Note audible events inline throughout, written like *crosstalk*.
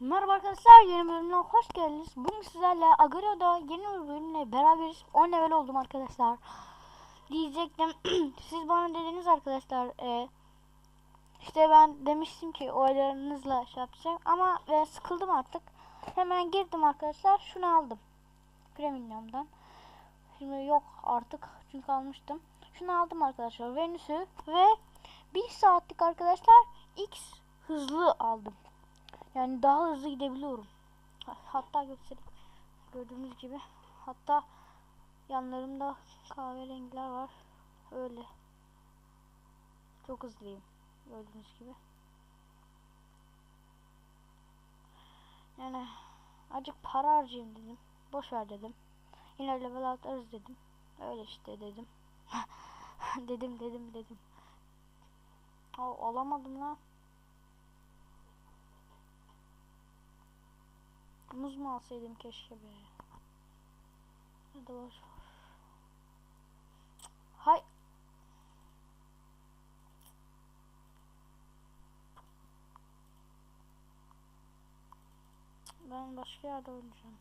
Merhaba arkadaşlar yeni bölümüne hoş geldiniz. Bugün sizlerle Agario'da yeni bir bölümle beraberiz. 10 level oldum arkadaşlar. Diyecektim *clears throat* siz bana dediniz arkadaşlar e, işte ben demiştim ki oylarınızla şey yapacağım ama ben sıkıldım artık. Hemen girdim arkadaşlar şunu aldım. Premium'dan. Şimdi yok artık çünkü almıştım. Şunu aldım arkadaşlar Venüs'ü ve 1 saatlik arkadaşlar X hızlı aldım. Yani daha hızlı gidebiliyorum. Ha- Hatta göstereyim. Gördüğünüz gibi. Hatta yanlarımda kahverengiler var. Öyle. Çok hızlıyım. Gördüğünüz gibi. Yani acık para harcayayım dedim. Boş ver dedim. Yine level atlarız dedim. Öyle işte dedim. *laughs* dedim dedim dedim. Aa, alamadım lan. Muz mu alsaydım keşke be. Hadi boş. Hay. Ben başka yerde oynayacağım.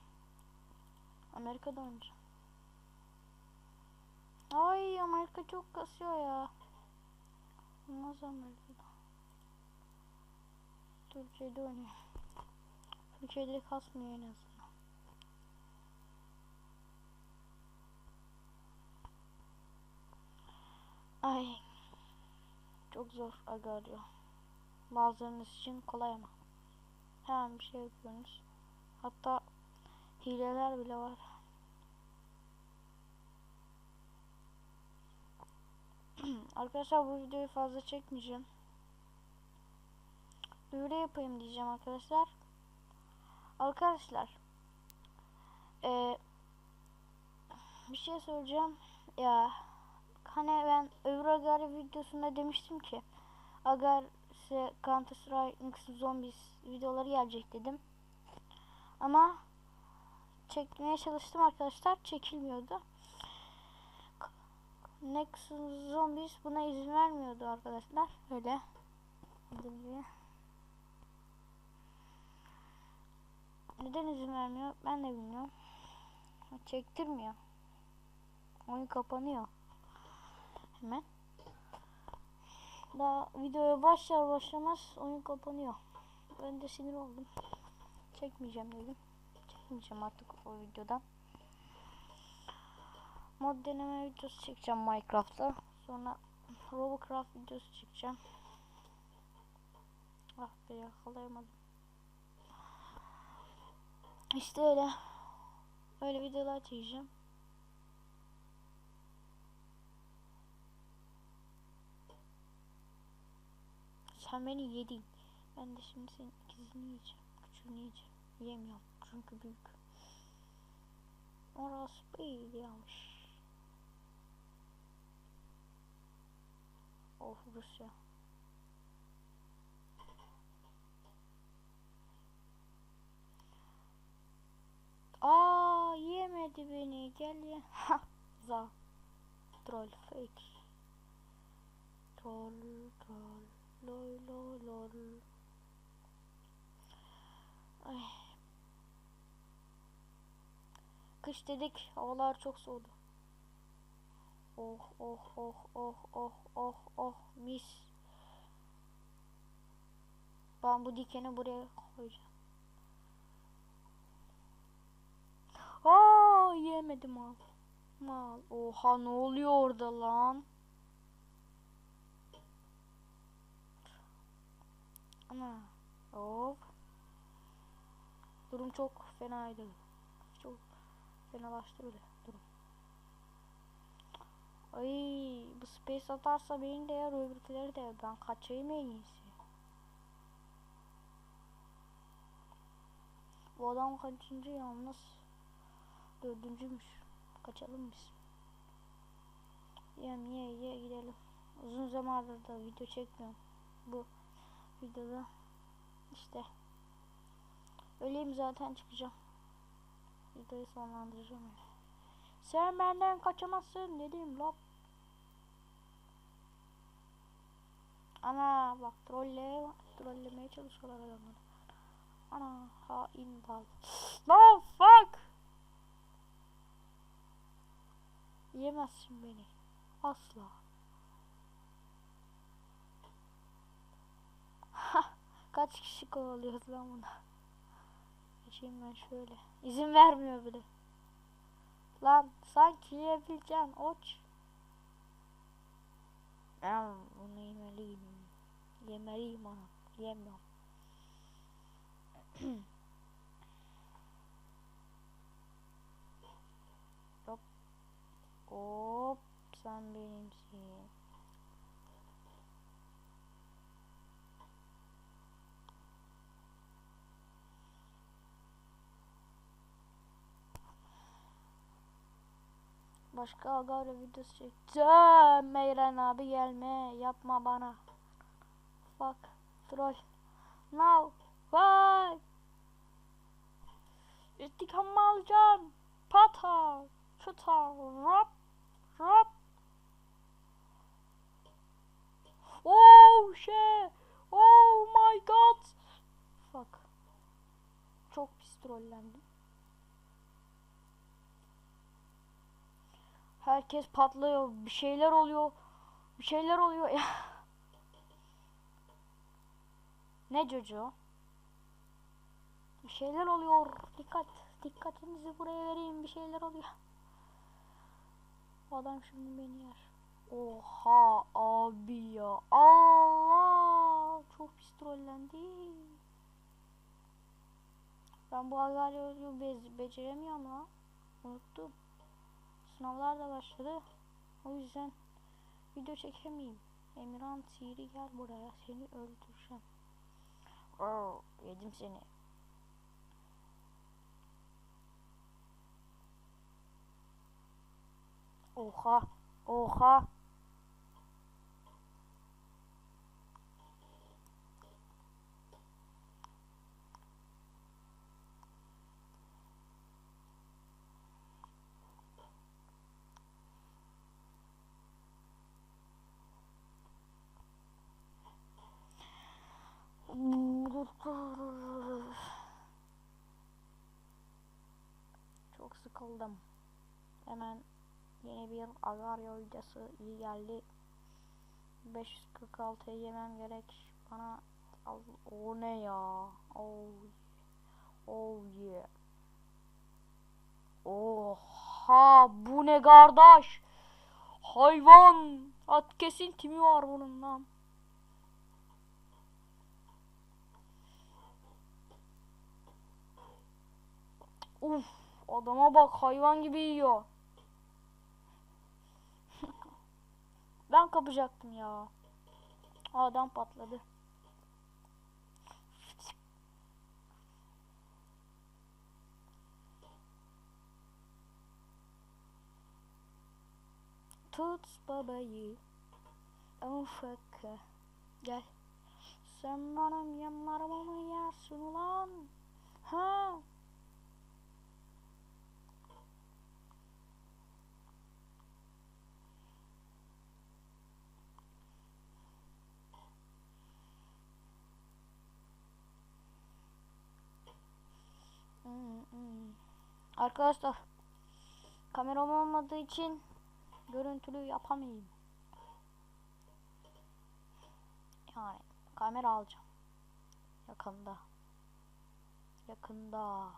Amerika'da oynayacağım. Ay Amerika çok kasıyor ya. Olmaz Amerika'da. Türkiye'de oynuyor. Türkiye'de kasmıyor en azından. Ay. Çok zor aga. Bazılarınız için kolay ama. Hemen bir şey yapıyorsunuz. Hatta hileler bile var. *clears throat* arkadaşlar bu videoyu fazla çekmeyeceğim. Duyuru yapayım diyeceğim arkadaşlar. Arkadaşlar eee, bir şey söyleyeceğim. Ya hani ben öbür Agar videosunda demiştim ki Agar ise Counter Strike Zombies videoları gelecek dedim. Ama çekmeye çalıştım arkadaşlar çekilmiyordu. Nexus Zombies buna izin vermiyordu arkadaşlar. Öyle. Gibi. Neden izin vermiyor? Ben de bilmiyorum. Çektirmiyor. Oyun kapanıyor. Hemen. Daha videoya başlar başlamaz oyun kapanıyor. Ben de sinir oldum. Çekmeyeceğim dedim. Çekmeyeceğim artık o videodan. Mod deneme videosu çekeceğim Minecraft'ta. Sonra Robocraft videosu çekeceğim. Ah be yakalayamadım. İşte öyle. Öyle videolar çekeceğim. Sen beni yedin. Ben de şimdi senin ikizini yiyeceğim. Küçüğünü yiyeceğim. Yemiyorum. Çünkü büyük. Orası iyi yanlış. Of Rusya. Aa yemedi beni. Gel ya. Ha. Za. Troll fake. Troll troll. Lol lol lol. Ay. Kış dedik. Havalar çok soğudu. Oh oh oh oh oh oh oh mis. Ben bu dikeni buraya koyacağım. Aa yemedim mal. Mal. Oha ne oluyor orada lan? Ana. Hop. Durum çok fenaydı. Çok fenalaştı bile durum. Ay bu space atarsa beni de yer öbürküleri de ben kaçayım en iyisi. Bu adam kaçıncı yalnız? Dördüncümüş. Kaçalım biz. Yem ye ye gidelim. Uzun zamandır da video çekmiyorum. Bu videoda işte öleyim zaten çıkacağım. Videoyu sonlandıracağım. yani. Sen benden kaçamazsın dedim lop. Ana bak trolle trollemeye çalışıyorlar adamlar. Ana Hain dal. No fuck. Yemezsin beni. Asla. Kaç kişi kovalıyoruz lan bunu. Geçeyim ben şöyle. İzin vermiyor bile. Lan sanki yiyebileceğim oç. Ya bunu yemeliyim. Yemeliyim onu. Yemiyorum. *clears throat* Hop. Hop. Sen benimsin. Başka Agavra videosu çekeceğim. Meyren abi gelme. Yapma bana. Fuck. Troll. Now. Why? İntikam alacağım. Pata. Çuta. Rap. Rap. Oh shit. Oh my god. Fuck. Çok pis trollendim. Herkes patlıyor. Bir şeyler oluyor. Bir şeyler oluyor ya. *laughs* ne çocuğu? Bir şeyler oluyor. Dikkat. Dikkatinizi buraya vereyim. Bir şeyler oluyor. Adam şimdi beni yer. Oha abi ya. Allah. Çok pis trollendi. Ben bu agaryoyu be beceremiyorum lan. Unuttum. Sınavlar da başladı. O yüzden video çekemeyeyim. Emirhan Siri gel buraya. Seni öldüreceğim. Oo, yedim seni. Oha. Oha. Çok sıkıldım. Hemen yeni bir Agario videosu iyi geldi. 546'yı yemem gerek. Bana o ne ya? Oh. Oh yeah. Oha bu ne kardeş? Hayvan. At kesin timi var bunun lan. Uf, adama bak hayvan gibi yiyor. Ben kapacaktım ya. Adam patladı. Tut babayı. Fuck. Gel. Sen benim yanlarıma mı yersin ulan? Ha? Hmm. Arkadaşlar kameram olmadığı için görüntülü yapamayayım. Yani kamera alacağım. Yakında. Yakında.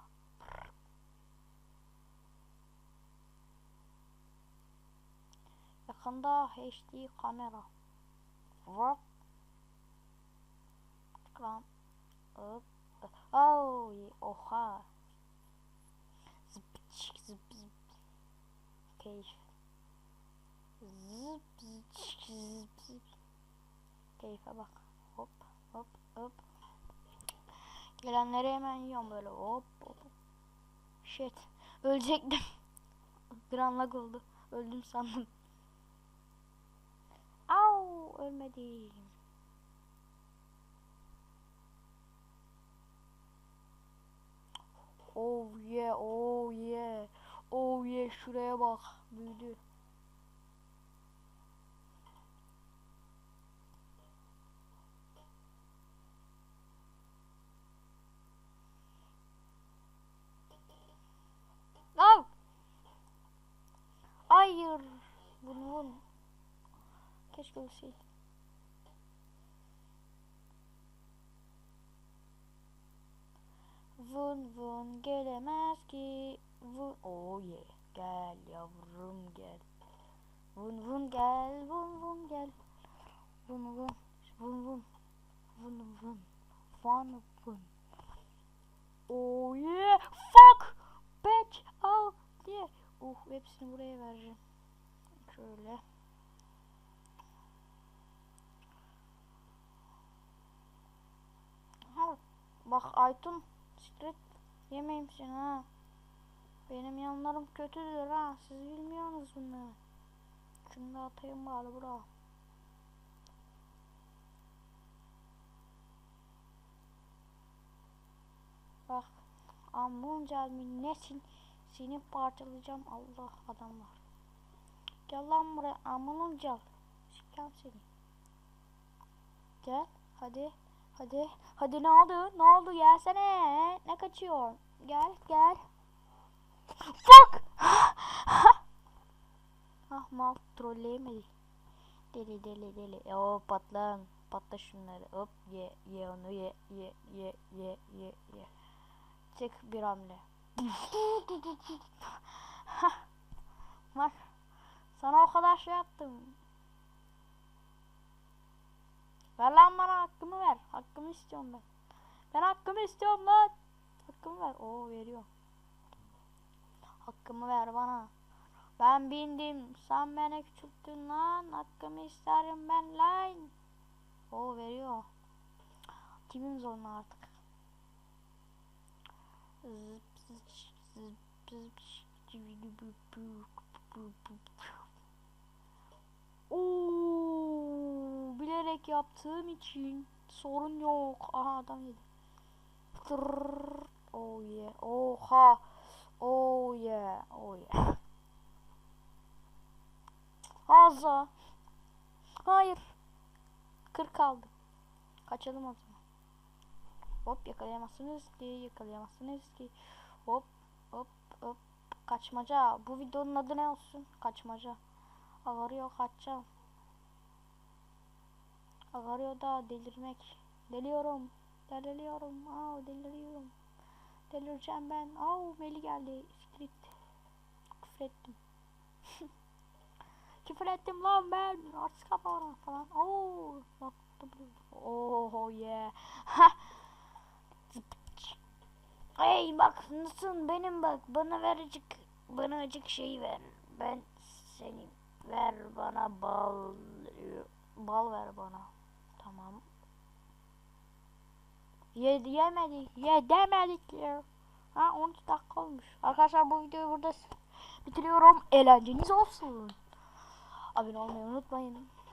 Yakında HD kamera. Hop. Lan. Hop. Oh, oha. Zıp zıp. Keyif. Zıp zıp. Keyfe bak. Hop hop hop. Gelenleri hemen yiyorum böyle hop hop. Shit. Ölecektim. *laughs* Bir anlık oldu. Öldüm sandım. Au ölmedim. Oh yeah, oh yeah. Oh yeah, şuraya bak. Büyüdü. Al. Hayır. Bunu keşke ölseydim. Vun vun gelemez ki. Vun. Oh yeah. Gel yavrum gel. Vun vun gel. Vun vun gel. Vun vun. Vun vun. Vun vun. Fun vun. Oh yeah. Fuck. Bitch. Oh yeah. Uh hepsini buraya vereceğim. Şöyle. Ha, bak Aytun sikret yemeyim ha. Benim yanlarım kötüdür ha. Siz bilmiyorsunuz bunları. Şunu da atayım bari bura. Bak. Ammunca nesin? Seni parçalayacağım. Allah adam var. Gel lan buraya ammunca. Sikeceğim seni. Gel. Hadi. Hadi. Hadi ne oldu? Ne oldu? Gelsene. Ne kaçıyor? Gel gel. Fuck! *gasps* ah mal trolleyemedi. Deli deli deli. O patlan. Patla şunları. Hop ye ye onu ye ye ye ye ye ye. Çık bir hamle. *laughs* Bak. Sana o kadar şey yaptım. Ver lan bana hakkımı ver. Hakkımı istiyorum ben. Ben hakkımı istiyorum lan. Hakkımı ver. Oo veriyor. Hakkımı ver bana. Ben bindim. Sen beni küçülttün lan. Hakkımı isterim ben lan. O veriyor. Kimim zoruna artık. Oo, bilerek yaptığım için sorun yok. Aha adam yedi. Tırrrr. Oh yeah. Oha. Oh yeah. Oh yeah. Ağza. Hayır. 40 kaldı. Kaçalım o zaman. Hop yakalayamazsınız ki yakalayamazsınız ki. Hop hop hop. Kaçmaca. Bu videonun adı ne olsun? Kaçmaca. Ağarıyor kaçacağım. Ağarıyor da delirmek. Deliyorum. Deliriyorum. Aa deliriyorum. Delireceğim ben. Aa Meli geldi. Siktir Küfür ettim. *laughs* Küfür ettim lan ben. Artık kapalı falan. Oo. Baktım. Oh yeah. *laughs* Hey bak nasılsın benim bak bana verecek bana acık şey ver. Ben seni ver bana bal bal ver bana. Tamam. Ye yemedik. Ye demedik ya. Ha 13 dakika olmuş. Arkadaşlar bu videoyu burada bitiriyorum. Eğlenceniz olsun. Abone olmayı unutmayın.